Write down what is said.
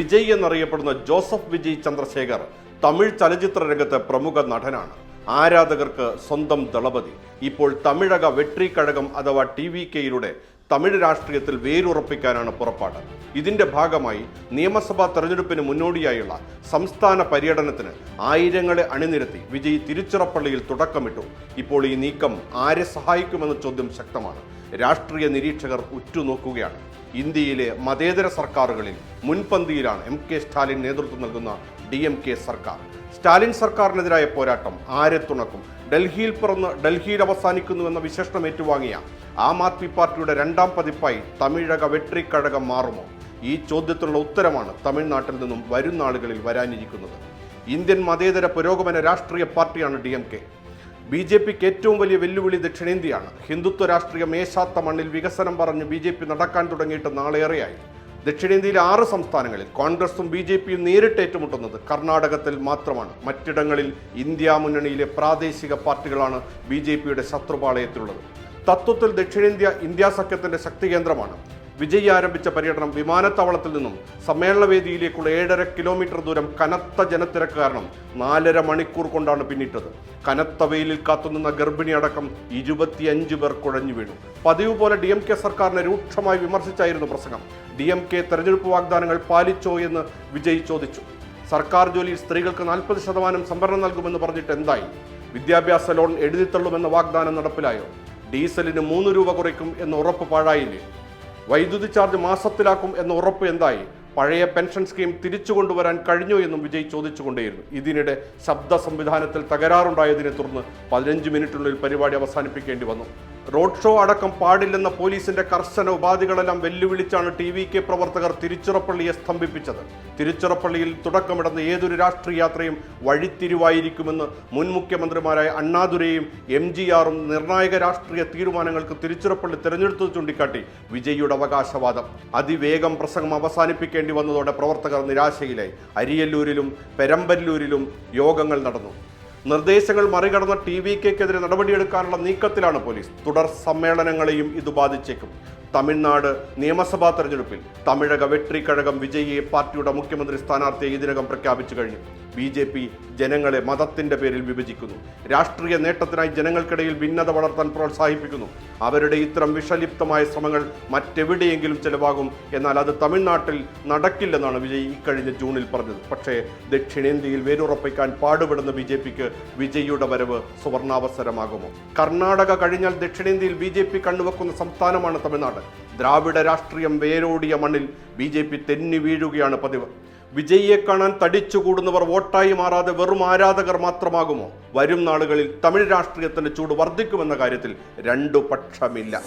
വിജയ് എന്നറിയപ്പെടുന്ന ജോസഫ് വിജയ് ചന്ദ്രശേഖർ തമിഴ് ചലച്ചിത്ര രംഗത്തെ പ്രമുഖ നടനാണ്. ആരാധകർക്ക് സ്വന്തം ദളപതി. ഇപ്പോൾ തമിഴക വെട്രി കഴകം അഥവാ ടി വി കെയിലൂടെ തമിഴ് രാഷ്ട്രീയത്തിൽ വേരുറപ്പിക്കാനാണ് പുറപ്പാട്. ഇതിന്റെ ഭാഗമായി നിയമസഭാ തെരഞ്ഞെടുപ്പിന് മുന്നോടിയായുള്ള സംസ്ഥാന പര്യടനത്തിന് ആയിരങ്ങളെ അണിനിരത്തി വിജയ് തിരുച്ചിറപ്പള്ളിയിൽ തുടക്കമിട്ടു. ഇപ്പോൾ ഈ നീക്കം ആരെ സഹായിക്കുമെന്ന ചോദ്യം ശക്തമാണ്. രാഷ്ട്രീയ നിരീക്ഷകർ ഉറ്റുനോക്കുകയാണ്. ഇന്ത്യയിലെ മതേതര സർക്കാരുകളിൽ മുൻപന്തിയിലാണ് എം കെ സ്റ്റാലിൻ നേതൃത്വം നൽകുന്ന ഡി എം കെ സർക്കാർ. സ്റ്റാലിൻ സർക്കാരിനെതിരായ പോരാട്ടം ആരെ തുണക്കും? ഡൽഹിയിൽ പിറന്ന് ഡൽഹിയിൽ അവസാനിക്കുന്നുവെന്ന വിശേഷണം ഏറ്റുവാങ്ങിയ ആം ആദ്മി പാർട്ടിയുടെ രണ്ടാം പതിപ്പായി തമിഴക വെട്രിക്കഴകം മാറുമോ? ഈ ചോദ്യത്തിനുള്ള ഉത്തരമാണ് തമിഴ്നാട്ടിൽ നിന്നും വരും നാളുകളിൽ വരാനിരിക്കുന്നത്. ഇന്ത്യൻ മതേതര പുരോഗമന രാഷ്ട്രീയ പാർട്ടിയാണ് D M K. B J പിക്ക് ഏറ്റവും വലിയ വെല്ലുവിളി ദക്ഷിണേന്ത്യയാണ് ഹിന്ദുത്വ രാഷ്ട്രീയ മേശാത്ത മണ്ണിൽ വികസനം പറഞ്ഞ് ബി ജെ പി നടക്കാൻ തുടങ്ങിയിട്ട് നാളേറെയായി. ദക്ഷിണേന്ത്യയിലെ ആറ് സംസ്ഥാനങ്ങളിൽ കോൺഗ്രസും ബി ജെ പിയും നേരിട്ട് ഏറ്റുമുട്ടുന്നത് കർണാടകത്തിൽ മാത്രമാണ്. മറ്റിടങ്ങളിൽ ഇന്ത്യ മുന്നണിയിലെ പ്രാദേശിക പാർട്ടികളാണ് ബി ജെ പിയുടെ ശത്രുപാളയത്തിലുള്ളത്. തത്വത്തിൽ ദക്ഷിണേന്ത്യ ഇന്ത്യ സഖ്യത്തിന്റെ ശക്തി കേന്ദ്രമാണ്. വിജയ് ആരംഭിച്ച പര്യടനം വിമാനത്താവളത്തിൽ നിന്നും സമ്മേളനവേദിയിലേക്കുള്ള ഏഴര കിലോമീറ്റർ ദൂരം കനത്ത ജനത്തിരക്ക് കാരണം നാലര മണിക്കൂർ കൊണ്ടാണ് പിന്നിട്ടത്. കനത്ത വെയിലിൽ കാത്തുനിന്ന ഗർഭിണി അടക്കം ഇരുപത്തിയഞ്ച് പേർ കുഴഞ്ഞു വീണു. പതിവ് പോലെ ഡി എം കെ സർക്കാരിനെ രൂക്ഷമായി വിമർശിച്ചായിരുന്നു പ്രസംഗം. ഡി എം കെ തെരഞ്ഞെടുപ്പ് വാഗ്ദാനങ്ങൾ പാലിച്ചോ എന്ന് വിജയ് ചോദിച്ചു. സർക്കാർ ജോലിയിൽ സ്ത്രീകൾക്ക് നാൽപ്പത് ശതമാനം സംവരണം നൽകുമെന്ന് പറഞ്ഞിട്ട് എന്തായി? വിദ്യാഭ്യാസ ലോൺ എഴുതിത്തള്ളുമെന്ന വാഗ്ദാനം നടപ്പിലായോ? ഡീസലിന് മൂന്ന് രൂപ കുറയ്ക്കും എന്ന ഉറപ്പ് പാഴായില്ലേ? വൈദ്യുതി ചാർജ് മാസത്തിലാക്കും എന്ന ഉറപ്പ് എന്തായി? പഴയ പെൻഷൻ സ്കീം തിരിച്ചു കൊണ്ടുവരാൻ കഴിഞ്ഞു എന്നും വിജയ് ചോദിച്ചുകൊണ്ടേയിരുന്നു. ഇതിനിടെ ശബ്ദ സംവിധാനത്തിൽ തകരാറുണ്ടായതിനെ തുടർന്ന് പതിനഞ്ച് മിനിറ്റിനുള്ളിൽ പരിപാടി അവസാനിപ്പിക്കേണ്ടി വന്നു. റോഡ് ഷോ അടക്കം പാടില്ലെന്ന പോലീസിന്റെ കർശന ഉപാധികളെല്ലാം വെല്ലുവിളിച്ചാണ് ടി വി കെ പ്രവർത്തകർ തിരുച്ചിറപ്പള്ളിയെ സ്തംഭിപ്പിച്ചത്. തിരുച്ചിറപ്പള്ളിയിൽ തുടക്കമിടുന്ന ഏതൊരു രാഷ്ട്രീയ യാത്രയും വഴിത്തിരിവായിരിക്കുമെന്ന് മുൻ മുഖ്യമന്ത്രിമാരായ അണ്ണാദുരയും എം ജി ആറും നിർണായക രാഷ്ട്രീയ തീരുമാനങ്ങൾക്ക് തിരുച്ചിറപ്പള്ളി തെരഞ്ഞെടുത്തത് ചൂണ്ടിക്കാട്ടി വിജയിയുടെ അവകാശവാദം. അതിവേഗം പ്രസംഗം അവസാനിപ്പിക്കേണ്ടി വന്നതോടെ പ്രവർത്തകർ നിരാശയിലായി. അരിയല്ലൂരിലും പെരമ്പല്ലൂരിലും യോഗങ്ങൾ നടന്നു. നിർദ്ദേശങ്ങൾ മറികടന്ന ടി വി കെക്കെതിരെ നടപടിയെടുക്കാനുള്ള നീക്കത്തിലാണ് പോലീസ്. തുടർ സമ്മേളനങ്ങളെയും ഇത് ബാധിച്ചേക്കും. തമിഴ്നാട് നിയമസഭാ തെരഞ്ഞെടുപ്പിൽ തമിഴക വെട്രി കഴകം വിജയിയെ പാർട്ടിയുടെ മുഖ്യമന്ത്രി സ്ഥാനാർത്ഥിയെ ഇതിനകം പ്രഖ്യാപിച്ചു കഴിഞ്ഞു. ബി ജെ പി ജനങ്ങളെ മതത്തിന്റെ പേരിൽ വിഭജിക്കുന്നു. രാഷ്ട്രീയ നേട്ടത്തിനായി ജനങ്ങൾക്കിടയിൽ ഭിന്നത വളർത്താൻ പ്രോത്സാഹിപ്പിക്കുന്നു. അവരുടെ ഇത്തരം വിഷലിപ്തമായ ശ്രമങ്ങൾ മറ്റെവിടെയെങ്കിലും ചെലവാകും എന്നാൽ അത് തമിഴ്നാട്ടിൽ നടക്കില്ലെന്നാണ് വിജയ് ഇക്കഴിഞ്ഞ ജൂണിൽ പറഞ്ഞത്. പക്ഷേ ദക്ഷിണേന്ത്യയിൽ വേരുറപ്പിക്കാൻ പാടുപെടുന്ന ബി ജെ പിക്ക് വിജയിയുടെ വരവ് സുവർണാവസരമാകുമോ? കർണാടക കഴിഞ്ഞാൽ ദക്ഷിണേന്ത്യയിൽ ബി ജെ പി കണ്ണുവെക്കുന്ന സംസ്ഥാനമാണ് തമിഴ്നാട്. ദ്രാവിഡ രാഷ്ട്രീയം വേരോടിയ മണ്ണിൽ ബി ജെ പി തെന്നി വീഴുകയാണ് പതിവ്. വിജയിയെ കാണാൻ തടിച്ചുകൂടുന്നവർ വോട്ടായി മാറാതെ വെറും ആരാധകർ മാത്രമാകുമോ? വരും നാളുകളിൽ തമിഴ് രാഷ്ട്രീയത്തിന്റെ ചൂട് വർദ്ധിക്കുമെന്ന കാര്യത്തിൽ രണ്ടു പക്ഷമില്ല.